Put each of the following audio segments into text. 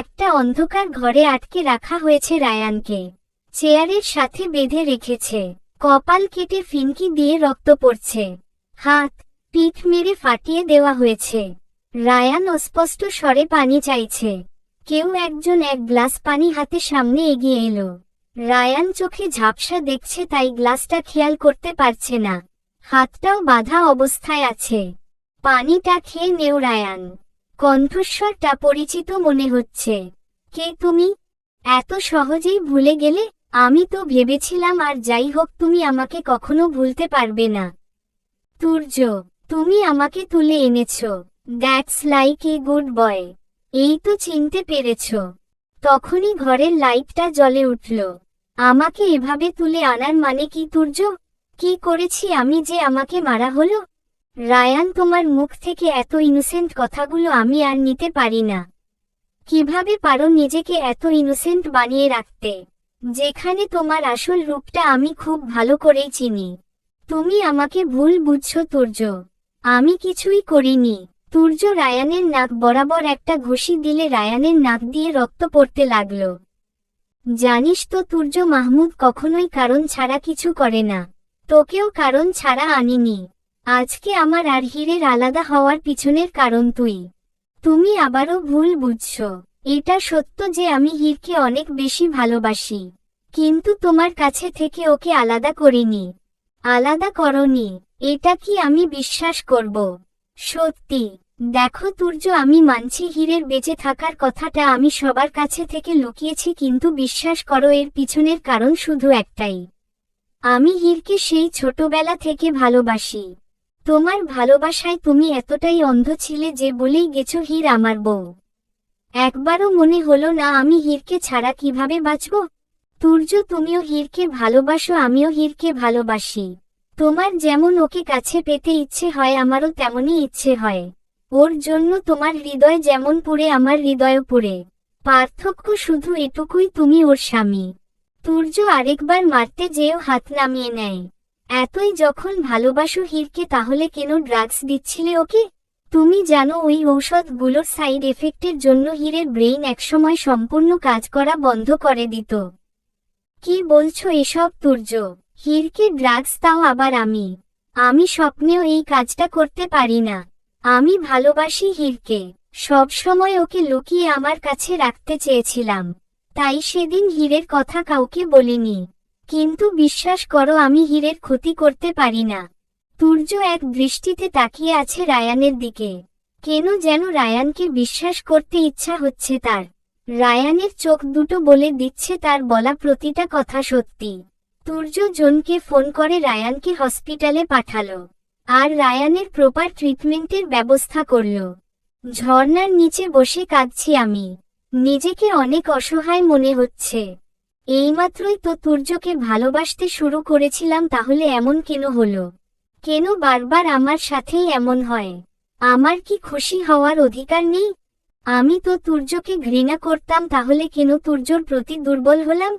একটা অন্ধকার ঘরে আটকে রাখা হয়েছে রায়ানকে। চেয়ারের সাথে বেঁধে রেখেছে। কপাল কেটে ফিনকি দিয়ে রক্ত পড়ছে। হাত, পিঠ মেরে ফাটিয়ে দেওয়া হয়েছে। রায়ান অস্পষ্ট স্বরে পানি চাইছে। কেউ একজন এক গ্লাস পানি হাতে সামনে এগিয়ে এলো। রায়ান চোখে ঝাপসা দেখছে তাই গ্লাসটা খেয়াল করতে পারছে না। হাতটাও বাঁধা অবস্থায় আছে। পানিটা খেয়ে নেও রায়ান। কণ্ঠস্বরটা পরিচিত মনে হচ্ছে। কে তুমি? এত সহজেই ভুলে গেলে, আমি তো ভেবেছিলাম আর যাই হোক, তুমি আমাকে কখনো ভুলতে পারবে না। তুর্য, তুমি আমাকে তুলে এনেছ। That's like a good boy. এই তো চিনতে পেরেছ। তখনই ঘরের লাইটটা জ্বলে উঠল। আমাকে এভাবে তুলে আনার মানে কি তুর্য? কি করেছি আমি যে আমাকে মারা হলো? রায়ান, তোমার মুখ থেকে এত ইনোসেন্ট কথাগুলো আমি আর নিতে পারি না। কীভাবে পারো নিজেকে এত ইনোসেন্ট বানিয়ে রাখতে? যেখানে তোমার আসল রূপটা আমি খুব ভালো করেই চিনি। তুমি আমাকে ভুল বুঝছ, তুর্য। আমি কিছুই করিনি। তুর্য রায়ানের নাক বরাবর একটা ঘুষি দিলে রায়ানের নাক দিয়ে রক্ত পড়তে লাগল। জানিস তো, তুর্য মাহমুদ কখনোই কারণ ছাড়া কিছু করে না। তোকেও কারণ ছাড়া আনিনি। আজকে আমার আর হীরের আলাদা হওয়ার পিছনের কারণ তুই। তুমি আবারও ভুল বুঝছ। এটা সত্য যে আমি হীরকে অনেক বেশি ভালোবাসি। কিন্তু তোমার কাছে থেকে ওকে আলাদা করিনি। আলাদা করনি। এটা কি আমি বিশ্বাস করব? সত্যি। দেখো তুর্য, আমি মানছি হীরের বেঁচে থাকার কথাটা আমি সবার কাছে থেকে লুকিয়েছি, কিন্তু বিশ্বাস করো এর পিছনের কারণ শুধু একটাই। আমি হীরকে সেই ছোটবেলা থেকে ভালোবাসি। তোমার ভালোবাসায় তুমি এতটাই অন্ধ ছিলে যে বলেই গেছো হীর আমার বউ। একবারও মনে হলো না আমি হীরকে ছাড়া কীভাবে বাঁচব? তুর্য, তুমিও হীরকে ভালোবাসো, আমিও হীরকে ভালোবাসি। তোমার যেমন ওকে কাছে পেতে ইচ্ছে হয়, আমারও তেমনই ইচ্ছে হয়। ওর জন্য তোমার হৃদয় যেমন পুড়ে, আমার হৃদয়ও পুড়ে। পার্থক্য শুধু এটুকুই তুমি ওর স্বামী। তুর্য আরেকবার মারতে যেও হাত নামিয়ে নেয়। এতই যখন ভালোবাসো হীরকে, তাহলে কেন ড্রাগস দিচ্ছিলে ওকে? তুমি জানো ওই ঔষধগুলোর সাইড এফেক্টের জন্য হীরের ব্রেইন একসময় সম্পূর্ণ কাজ করা বন্ধ করে দিত। কি বলছো এসব তুর্য হীরকে ড্রাগস তাও আবার আমি। আমি স্বপ্নেও এই কাজটা করতে পারি না। আমি ভালোবাসি হীরকে। সবসময় ওকে লুকিয়ে আমার কাছে রাখতে চেয়েছিলাম। তাই সেদিন হীরের কথা কাউকে বলিনি। কিন্তু বিশ্বাস করো, আমি হীরের ক্ষতি করতে পারি না। তুর্য এক দৃষ্টিতে তাকিয়ে আছে রায়ানের দিকে। কেন যেন রায়ানকে বিশ্বাস করতে ইচ্ছা হচ্ছে তার। রায়ানের চোখ দুটো বলে দিচ্ছে তার বলা প্রতিটা কথা সত্যি। তুর্য জনকে ফোন করে রায়ানকে হসপিটালে পাঠালো। আর রায়ানের প্রপার ট্রিটমেন্টের ব্যবস্থা করল। ঝর্ণার নিচে বসে কাঁদছি আমি। নিজেকে অনেক অসহায় মনে হচ্ছে। এইমাত্রই তো তুর্যকে ভালোবাসতে শুরু করেছিলাম, তাহলে এমন কেন হলো? কেন বারবার আমার সাথেই এমন হয়? আমার কি খুশি হওয়ার অধিকার নেই? আমি তো তুর্যকে ঘৃণা করতাম, তাহলে কেন তুর্যর প্রতি দুর্বল হলাম?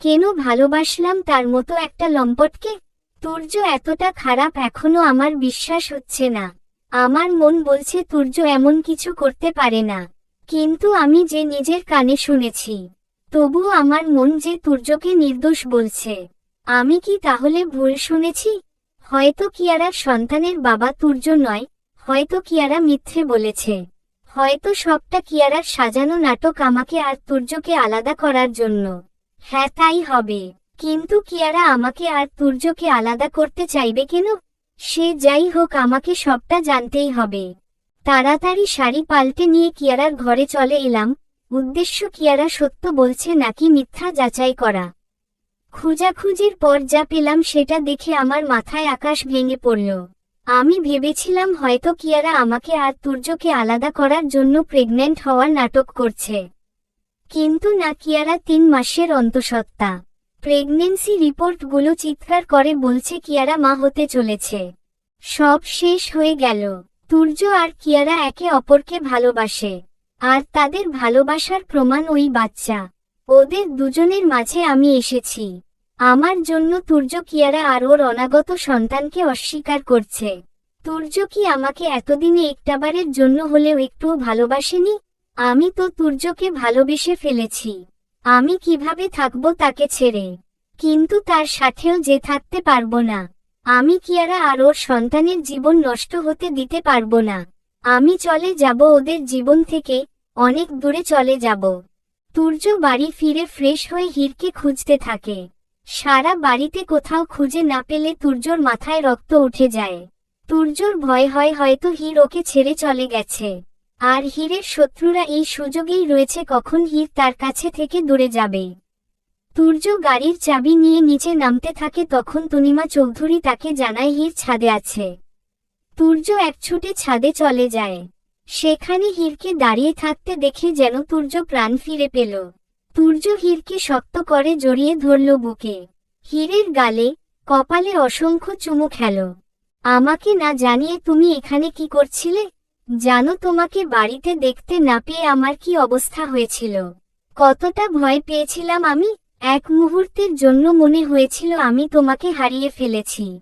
কেন ভালোবাসলাম তার মতো একটা লম্পটকে? তুর্য এতটা খারাপ এখনও আমার বিশ্বাস হচ্ছে না। আমার মন বলছে, তুর্য এমন কিছু করতে পারে না। কিন্তু আমি যে নিজের কানে শুনেছি। তবু আমার মন যে তুর্যকে নির্দোষ বলছে। আমি কি তাহলে ভুল শুনেছি? হয়তো কিয়ারার সন্তানের বাবা তুর্য নয়, হয়তো কিয়ারা মিথ্যে বলেছে। হয়তো সবটা কিয়ারার সাজানো নাটক আমাকে আর তুর্যকে আলাদা করার জন্য। হ্যাঁ তাই হবে। কিন্তু কিয়ারা আমাকে আর তুর্যকে আলাদা করতে চাইবে কেন? সে যাই হোক, আমাকে সবটা জানতেই হবে। তাড়াতাড়ি শাড়ি পাল্টে নিয়ে কিয়ারার ঘরে চলে এলাম। উদ্দেশ্য কিয়ারা সত্য বলছে নাকি মিথ্যা যাচাই করা? খুঁজাখুঁজির পর যা পেলাম সেটা দেখে আমার মাথায় আকাশ ভেঙে পড়ল। আমি ভেবেছিলাম হয়তো কিয়ারা আমাকে আর তুর্যকে আলাদা করার জন্য প্রেগন্যান্ট হওয়ার নাটক করছে। কিন্তু না, কিয়ারা তিন মাসের অন্তঃসত্ত্বা। প্রেগনেন্সি রিপোর্টগুলো চিৎকার করে বলছে কিয়ারা মা হতে চলেছে। সব শেষ হয়ে গেল। তুর্য আর কিয়ারা একে অপরকে ভালোবাসে। আর তাদের ভালোবাসার প্রমাণ ওই বাচ্চা। ওদের দুজনের মাঝে আমি এসেছি। আমার জন্য তুর্য কিয়ারা আর ওর অনাগত সন্তানকে অস্বীকার করছে। তুর্য কি আমাকে এতদিনে একটাবারের জন্য হলেও একটুও ভালোবাসেনি? আমি তো তুর্যকে ভালোবেসে ফেলেছি। আমি কীভাবে থাকব তাকে ছেড়ে? কিন্তু তার সাথেও যে থাকতে পারব না। আমি কিয়ারা আর ওর সন্তানের জীবন নষ্ট হতে দিতে পারব না। আমি চলে যাব ওদের জীবন থেকে অনেক দূরে চলে যাব। তুর্য বাড়ি ফিরে ফ্রেশ হয়ে হীরকে খুঁজতে থাকে। সারা বাড়িতে কোথাও খুঁজে না পেলে তুর্যর মাথায় রক্ত উঠে যায়। তুর্যর ভয় হয় হয়তো হীর ওকে ছেড়ে চলে গেছে। আর হীরের শত্রুরা এই সুযোগেই রয়েছে কখন হীর তার কাছে থেকে দূরে যাবে। তুর্য গাড়ির চাবি নিয়ে নিচে নামতে থাকে তখন তুনিমা চৌধুরী তাকে জানায় হীর ছাদে আছে। তুর্য এক ছুটে ছাদে চলে যায়। সেখানে হীরকে দাঁড়িয়ে থাকতে দেখে যেন তুর্য প্রাণ ফিরে পেল। তুর্য হীরকে শক্ত করে জড়িয়ে ধরল বুকে। হীরের গালে, কপালে অসংখ্য চুমু খেল। আমাকে না জানিয়ে তুমি এখানে কি করছিলে? জানো তোমাকে বাড়িতে দেখতে না পেয়ে আমার কি অবস্থা হয়েছিল। কতটা ভয় পেয়েছিলাম আমি, এক মুহূর্তের জন্য মনে হয়েছিল আমি তোমাকে হারিয়ে ফেলেছি।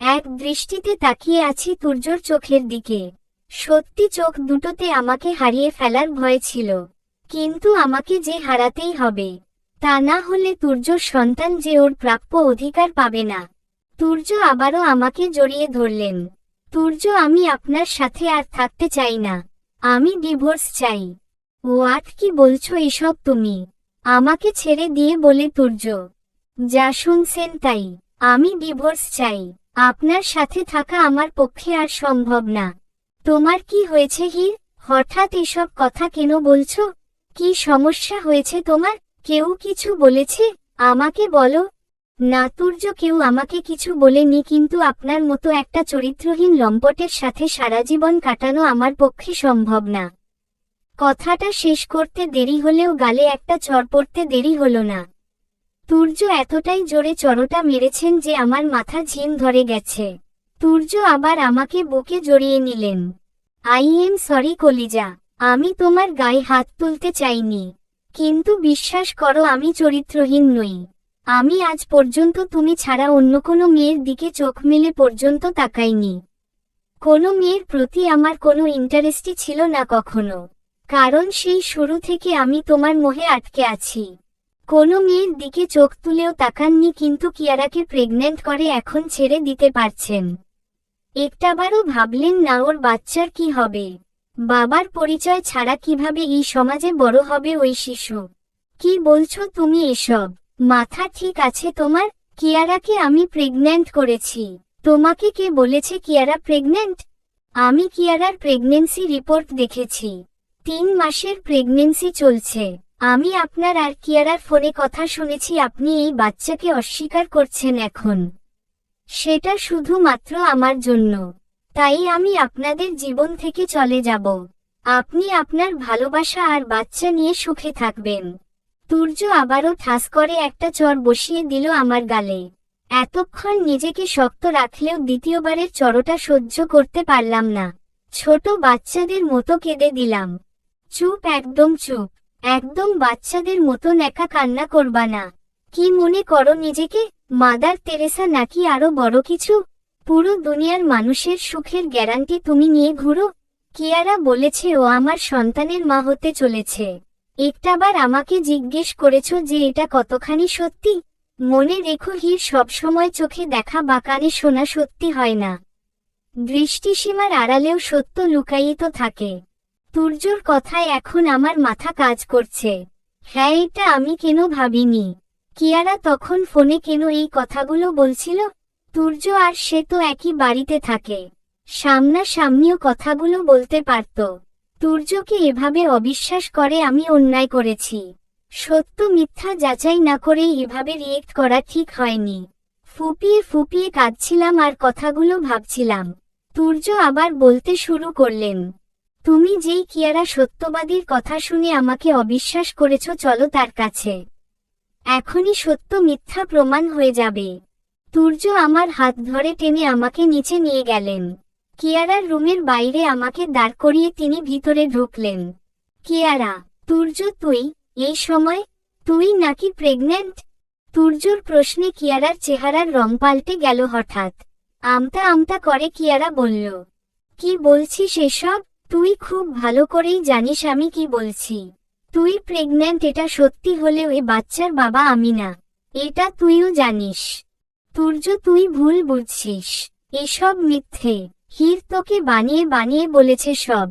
এক দৃষ্টিতে তাকিয়ে আছি তুর্যর চোখের দিকে। সত্যি চোখ দুটোতে আমাকে হারিয়ে ফেলার ভয় ছিল। কিন্তু আমাকে যে হারাতেই হবে, তা না হলে তুর্যর সন্তান যে ওর প্রাপ্য অধিকার পাবে না। তুর্য আবারও আমাকে জড়িয়ে ধরলেন। তুর্য, আমি আপনার সাথে আর থাকতে চাই না। আমি ডিভোর্স চাই। ও আট কি বলছো এসব তুমি? আমাকে ছেড়ে দিয়ে বলে তুর্য। যা শুনছেন তাই। আমি ডিভোর্স চাই। আপনার সাথে থাকা আমার পক্ষে আর সম্ভব না। তোমার কি হয়েছে হির? হঠাৎ এসব কথা কেন বলছো? কি সমস্যা হয়েছে তোমার? কেউ কিছু বলেছে? আমাকে বলো। না তুর্য কেউ আমাকে কিছু বলেনি কিন্তু আপনার মতো একটা চরিত্রহীন লম্পটের সাথে সারা জীবন কাটানো আমার পক্ষে সম্ভব না। কথাটা শেষ করতে দেরি হলেও গালে একটা চর পড়তে দেরি হল না। তুর্য এতটাই জোরে চরটা মেরেছেন যে আমার মাথা ঝিম ধরে গেছে। তুর্য আবার আমাকে বুকে জড়িয়ে নিলেন। আই এম সরি কলিজা, আমি তোমার গায়ে হাত তুলতে চাইনি। কিন্তু বিশ্বাস করো আমি চরিত্রহীন নই। আমি আজ পর্যন্ত তুমি ছাড়া অন্য কোনো মেয়ের দিকে চোখ মেলে পর্যন্ত তাকাইনি। কোনো মেয়ের প্রতি আমার কোনো ইন্টারেস্টই ছিল না কখনো। কারণ সেই শুরু থেকে আমি তোমার মোহে আটকে আছি। কোনো মেয়ের দিকে চোখ তুলেও তাকাননি কিন্তু কিয়ারাকে প্রেগনেন্ট করে এখন ছেড়ে দিতে পারছেন। একটাবারও ভাবলেন না ওর বাচ্চার কি হবে। বাবার পরিচয় ছাড়া কীভাবে এই সমাজে বড় হবে ওই শিশু? কি বলছো তুমি এসব? মাথা ঠিক আছে তোমার? কিয়ারাকে আমি প্রেগন্যান্ট করেছি। তোমাকে কে বলেছে কিয়ারা প্রেগন্যান্ট আমি কিয়ারার প্রেগনেন্সি রিপোর্ট দেখেছি। তিন মাসের প্রেগনেন্সি চলছে। আমি আপনার আর কিয়ারার ফোনে কথা শুনেছি, আপনি এই বাচ্চাকে অস্বীকার করছেন এখন। সেটা শুধুমাত্র আমার জন্য। তাই আমি আপনাদের জীবন থেকে চলে যাব। আপনি আপনার ভালোবাসা আর বাচ্চা নিয়ে সুখে থাকবেন। তুর্য আবারও ঠাস করে একটা চর বসিয়ে দিল আমার গালে। এতক্ষণ নিজেকে শক্ত রাখলেও দ্বিতীয়বারের চরটা সহ্য করতে পারলাম না। ছোট বাচ্চাদের মতো কেঁদে দিলাম। চুপ, একদম চুপ। একদম বাচ্চাদের মতো একা কান্না করবা না। কি মনে করো নিজেকে? মাদার তেরেসা নাকি আরও বড় কিছু? পুরো দুনিয়ার মানুষের সুখের গ্যারান্টি তুমি নিয়ে ঘুরো। কিয়ারা বলেছে, ও আমার সন্তানের মা হতে চলেছে। একটাবার আমাকে জিজ্ঞেস করেছ যে এটা কতখানি সত্যি? মনে রেখো হির সবসময় চোখে দেখা বা কানে শোনা সত্যি হয় না। দৃষ্টিসীমার আড়ালেও সত্য লুকায়িত থাকে। তুর্যর কথায় এখন আমার মাথা কাজ করছে। হ্যাঁ এটা আমি কেন ভাবিনি? কিয়ারা তখন ফোনে কেন এই কথাগুলো বলছিল? তুর্য আর সে তো একই বাড়িতে থাকে। সামনাসামনিও কথাগুলো বলতে পারত। তুর্যকে এভাবে অবিশ্বাস করে আমি অন্যায় করেছি। সত্য মিথ্যা যাচাই না করেই এভাবে রিয়েক্ট করা ঠিক হয়নি। ফুপিয়ে ফুপিয়ে কাঁদছিলাম আর কথাগুলো ভাবছিলাম। তুর্য আবার বলতে শুরু করলেন, তুমি যেই কিয়ারা সত্যবাদীর কথা শুনে আমাকে অবিশ্বাস করেছ, চলো তার কাছে। এখনই সত্য মিথ্যা প্রমাণ হয়ে যাবে। তুর্য আমার হাত ধরে টেনে আমাকে নিচে নিয়ে গেলেন। কিয়ারার রুমের বাইরে আমাকে দাঁড় করিয়ে তিনি ভিতরে ঢুকলেন। কিয়ারা, তুর্য তুই, এই সময়? তুই নাকি প্রেগন্যান্ট? তুর্যর প্রশ্নে কিয়ারার চেহারার রং পাল্টে গেল হঠাৎ। আমতা আমতা করে কিয়ারা বলল, কি বলছিস এসব? তুই খুব ভালো করেই জানিস আমি কি বলছি। তুই প্রেগন্যান্ট এটা সত্যি হলেও এ বাচ্চার বাবা আমি না। এটা তুইও জানিস। তুর্য, তুই ভুল বুঝছিস। এসব মিথ্যে। হির তোকে বানিয়ে বানিয়ে বলেছে সব।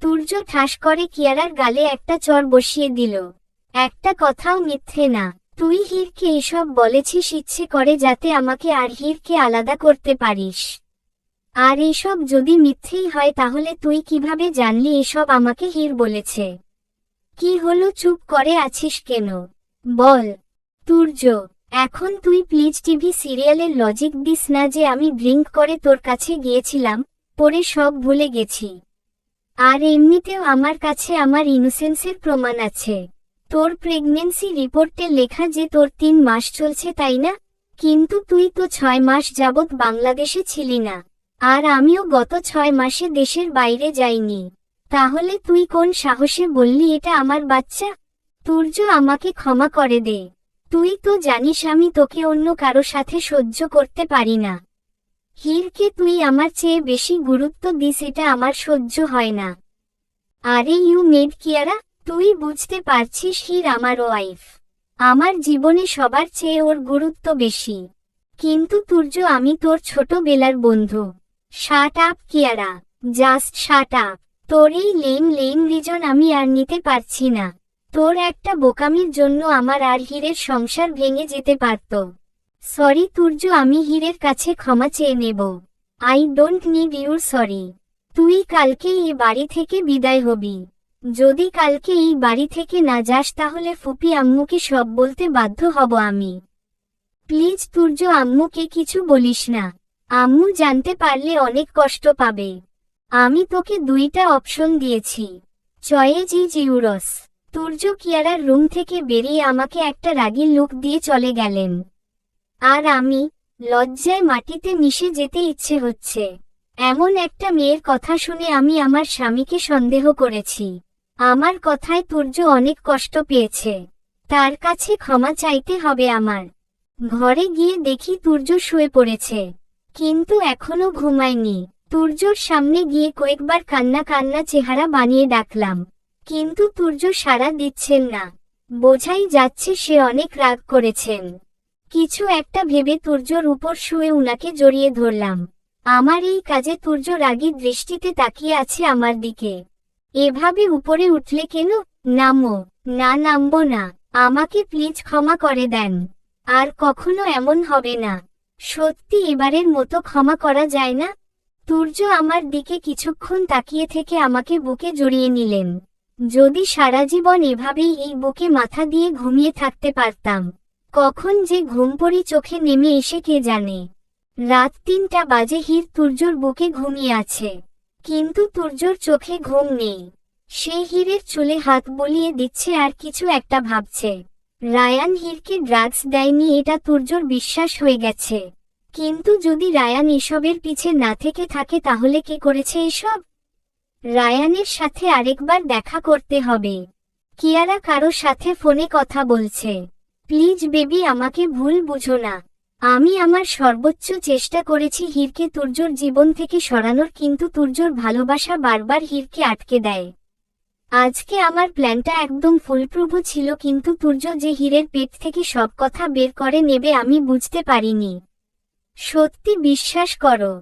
তুর্য ঠাস করে কিয়ারার গালে একটা চর বসিয়ে দিল। একটা কথাও মিথ্যে না। তুই হিরকে এসব বলেছিস, ইচ্ছে করে যাতে আমাকে আর হিরকে আলাদা করতে পারিস। আর এসব যদি মিথ্যেই হয় তাহলে তুই কীভাবে জানলি এসব আমাকে হির বলেছে? কি হলো, চুপ করে আছিস কেন? বল। তুর্য এখন তুই প্লিজ টিভি সিরিয়ালের লজিক দিস না যে আমি ড্রিঙ্ক করে তোর কাছে গিয়েছিলাম পরে সব ভুলে গেছি। আর এমনিতেও আমার কাছে আমার ইনোসেন্সের প্রমাণ আছে। তোর প্রেগনেন্সি রিপোর্টে লেখা যে তোর তিন মাস চলছে, তাই না? কিন্তু তুই তো ছয় মাস যাবৎ বাংলাদেশে ছিলি না। আর আমিও গত ছয় মাসে দেশের বাইরে যাইনি। তাহলে তুই কোন সাহসে বললি এটা আমার বাচ্চা? তুর্য আমাকে ক্ষমা করে দে। তুই তো জানিস আমি তোকে অন্য কারও সাথে সহ্য করতে পারি না। হিরকে তুই আমার চেয়ে বেশি গুরুত্ব দিস এটা আমার সহ্য হয় না। আরে ইউ মেড কিয়ারা, তুই বুঝতে পারছিস হির আমার ওয়াইফ আমার জীবনে সবার চেয়ে ওর গুরুত্ব বেশি। কিন্তু তুর্য আমি তোর ছোটবেলার বন্ধু। Shut up Kiara. Just shut up তোর এই লেম লেম রিজন আমি আর নিতে পারছি না। তোর একটা বোকামির জন্য আমার আর হীরের সংসার ভেঙে যেতে পারত। সরি তুর্য, আমি হীরের কাছে ক্ষমা চেয়ে নেব। I don't need your sorry. তুই কালকে এই বাড়ি থেকে বিদায় হবি। যদি কালকে এই বাড়ি থেকে না যাস তাহলে ফুপি আম্মুকে সব বলতে বাধ্য হব আমি। প্লিজ তুর্য, আম্মুকে কিছু বলিস না। আম্মু জানতে পারলে অনেক কষ্ট পাবে। আমি তোকে দুইটা অপশন দিয়েছি। চয়েজ ইজ ইউরস তুর্য কিয়ারার রুম থেকে বেরিয়ে আমাকে একটা রাগী লুক দিয়ে চলে গেলেন। আর আমি, লজ্জায় মাটিতে মিশে যেতে ইচ্ছে হচ্ছে। এমন একটা মেয়ের কথা শুনে আমি আমার স্বামীকে সন্দেহ করেছি। আমার কথায় তুর্য অনেক কষ্ট পেয়েছে। তার কাছে ক্ষমা চাইতে হবে আমার। ঘরে গিয়ে দেখি তুর্য শুয়ে পড়েছে। কিন্তু এখনও ঘুমায়নি। তুর্যর সামনে গিয়ে কয়েকবার কান্না কান্না চেহারা বানিয়ে ডাকলাম কিন্তু তুর্য সাড়া দিচ্ছেন না। বোঝাই যাচ্ছে সে অনেক রাগ করেছেন। কিছু একটা ভেবে তুর্যর উপর শুয়ে উনাকে জড়িয়ে ধরলাম। আমার এই কাজে তুর্য রাগী দৃষ্টিতে তাকিয়ে আছে আমার দিকে। এভাবে উপরে উঠলে কেন? নামো। না, নামবো না। আমাকে প্লিজ ক্ষমা করে দেন। আর কখনো এমন হবে না। সত্যি এবারের মতো ক্ষমা করা যায় না? তুর্য আমার দিকে কিছুক্ষণ তাকিয়ে থেকে আমাকে বুকে জড়িয়ে নিলেন। যদি সারা জীবন এভাবেই এই বুকে মাথা দিয়ে ঘুমিয়ে থাকতে পারতাম, কখন যে ঘুমপড়ি চোখে নেমে এসে কে জানে? রাত তিনটা বাজে হির তুর্যর বুকে ঘুমিয়ে আছে। কিন্তু তুর্যর চোখে ঘুম নেই। সে হীরের চুলে হাত বলিয়ে দিচ্ছে আর কিছু একটা ভাবছে। রায়ান হীরকে ড্রাগস দেয়নি এটা তুর্যর বিশ্বাস হয়ে গেছে। কিন্তু যদি রায়ান এসবের পিছে না থেকে থাকে তাহলে কে করেছে এসব? রায়ানের সাথে আরেকবার দেখা করতে হবে। কিয়ারা কারও সাথে ফোনে কথা বলছে। প্লিজ বেবি, আমাকে ভুল বুঝো না। আমি আমার সর্বোচ্চ চেষ্টা করেছি হীরকে তুর্যর জীবন থেকে সরানোর, কিন্তু তুর্যর ভালোবাসা বারবার হীরকে আটকে দেয়। আজকে আমার প্ল্যানটা একদম ফুলপ্রুভ ছিল, কিন্তু তুর্য যে হীরের পেট থেকে সব কথা বের করে নেবে আমি বুঝতে পারিনি। সত্যি বিশ্বাস করো।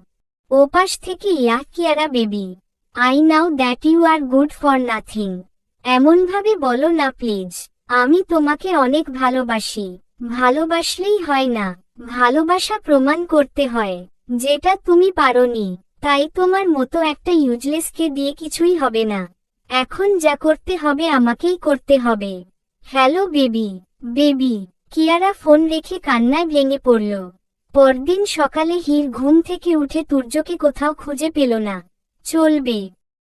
ওপাশ থেকে yeah Kiara baby, I know that you are good for nothing. এমনভাবে বলো না প্লিজ, আমি তোমাকে অনেক ভালোবাসি। ভালোবাসলেই হয় না, ভালোবাসা প্রমাণ করতে হয়। যেটা তুমি পারোনি, তাই তোমার মতো একটা ইউজলেসকে দিয়ে কিছুই হবে না। এখন যা করতে হবে আমাকেই করতে হবে। Hello baby baby, Kiara phone রেখে কান্নায় ভেঙে পড়ল। পরদিন সকালে হির ঘুম থেকে উঠে তুর্যকে কোথাও খুঁজে পেল না। চলবে।